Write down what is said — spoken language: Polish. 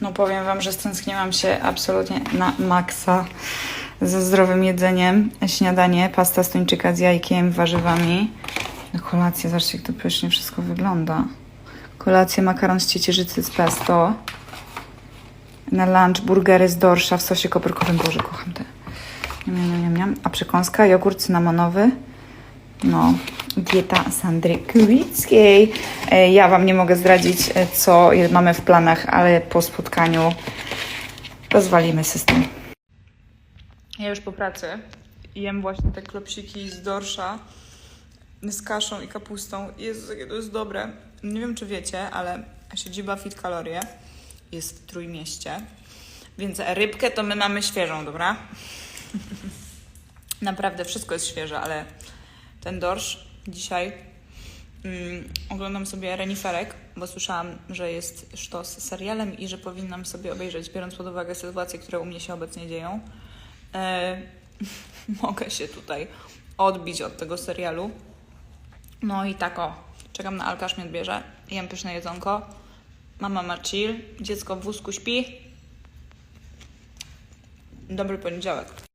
No powiem Wam, że stęskniłam się absolutnie na maksa ze zdrowym jedzeniem. Śniadanie, pasta z tuńczyka z jajkiem, warzywami. Kolacja, zobaczcie jak to pysznie wszystko wygląda. Kolację makaron z ciecierzycy z pesto. Na lunch burgery z dorsza w sosie koperkowym. Boże, kocham te. Niam, niam, niam. A przekąska, jogurt cynamonowy. No, dieta Sandry Kulickiej. E, Ja Wam nie mogę zdradzić, e, co mamy w planach, ale po spotkaniu rozwalimy system. Ja już po pracy jem właśnie te klopsiki z dorsza z kaszą i kapustą. Jezu, jakie to jest dobre. Nie wiem, czy wiecie, ale siedziba Fit Kalorie jest w Trójmieście, więc rybkę to my mamy świeżą, dobra? Naprawdę wszystko jest świeże, ale ten dorsz dzisiaj mm, oglądam sobie Reniferek, bo słyszałam, że jest sztos z serialem i że powinnam sobie obejrzeć, biorąc pod uwagę sytuacje, które u mnie się obecnie dzieją. E, mogę się tutaj odbić od tego serialu. No i tak o, czekam na Alkasz mnie odbierze, jem pyszne jedzonko, mama ma chill, dziecko w wózku śpi. Dobry poniedziałek.